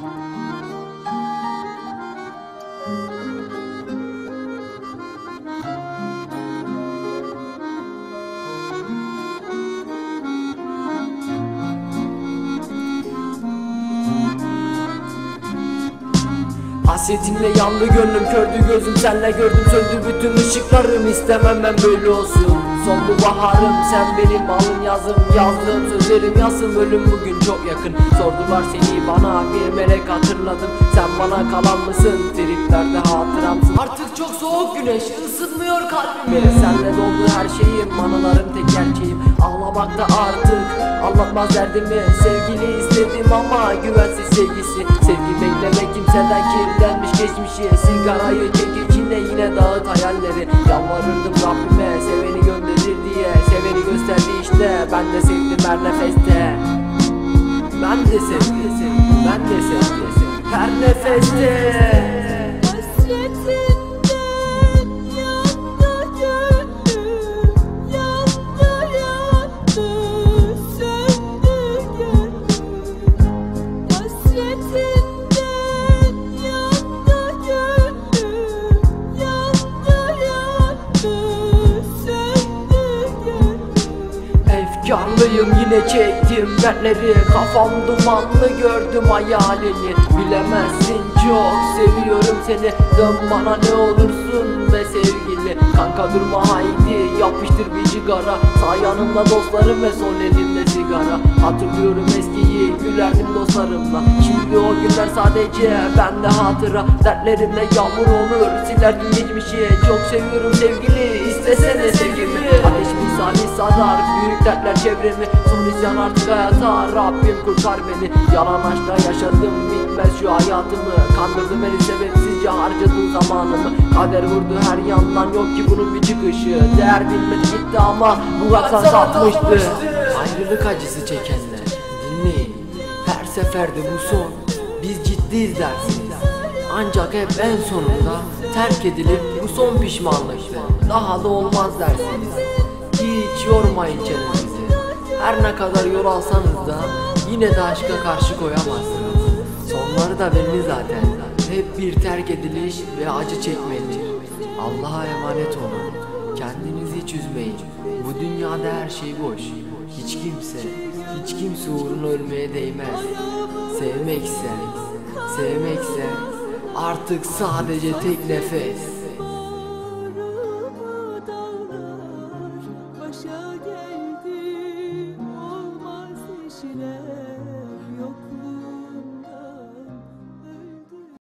Hasretinle yandı gönlüm kördü gözüm senle gördüm söndü bütün ışıklarım. İstemem ben böyle olsun. Son baharım sen benim alın yazım yazdığım sözlerim yazım ölüm bugün çok yakın. Sordular seni bana bir melek hatırladım Sen bana kalan mısın? Triplerde hatıramsın. Artık çok soğuk güneş ısıtmıyor kalbimi Senle doldu her şeyim anılarım tek gerçeğim. Ağlamakta artık anlatmaz derdimi. Sevgili istedim ama güvensiz sevgisi. Sevgi bekleme kimseden kirlenmiş geçmişi Sigarayı çek. İçinde yine dağıt hayalleri. Yalvarırdım Rabbime seveni gönderir diye. Seveni gösterdi işte ben de sevdim her nefeste. Ben de sevdim ben de sevdim her nefeste. Hasretinden gönlüm Efkarlıyım yine çektim dertleri. Kafam dumanlı gördüm hayalini. Bilemezsin çok seviyorum seni. Dön bana ne olursun be sevgili. Kanka durma haydi. Yapıştır bir cigara. Sağ yanımda dostlarım ve son elimde sigara. Hatırlıyorum eskiyi gülerdim dostlarımla. Şimdi o günler sadece bende hatıra. Dertlerimle yağmur olur silerdim geçmişi. Çok seviyorum sevgili istesene sevgimi Ateş sarar büyük dertler çevremi. Son isyan artık hayata Rabbim kurtar beni. Yalan aşkla yaşadım bitmez şu hayatımı. Kandırdı beni sebepsizce harcadın zamanımı. Kader vurdu her yandan yok ki bunun bir çıkışı. Değer bilmedi gitti ama bu aksan satmıştı. Ayrılık acısı çekenler dinleyin. Her seferde bu son biz ciddiyiz dersiniz. Ancak hep en sonunda terk edilip bu son pişmanlıktı. Daha da olmaz dersiniz Yormayın çenenizi Her ne kadar yol alsanız da Yine de aşka karşı koyamazsınız. Sonları da belli zaten. Hep bir terk ediliş ve acı çekmelidir Allah'a emanet olun. Kendinizi hiç üzmeyin. Bu dünyada her şey boş. Hiç kimse Hiç kimse uğruna ölmeye değmez. Sevmekse Sevmekse artık sadece tek nefes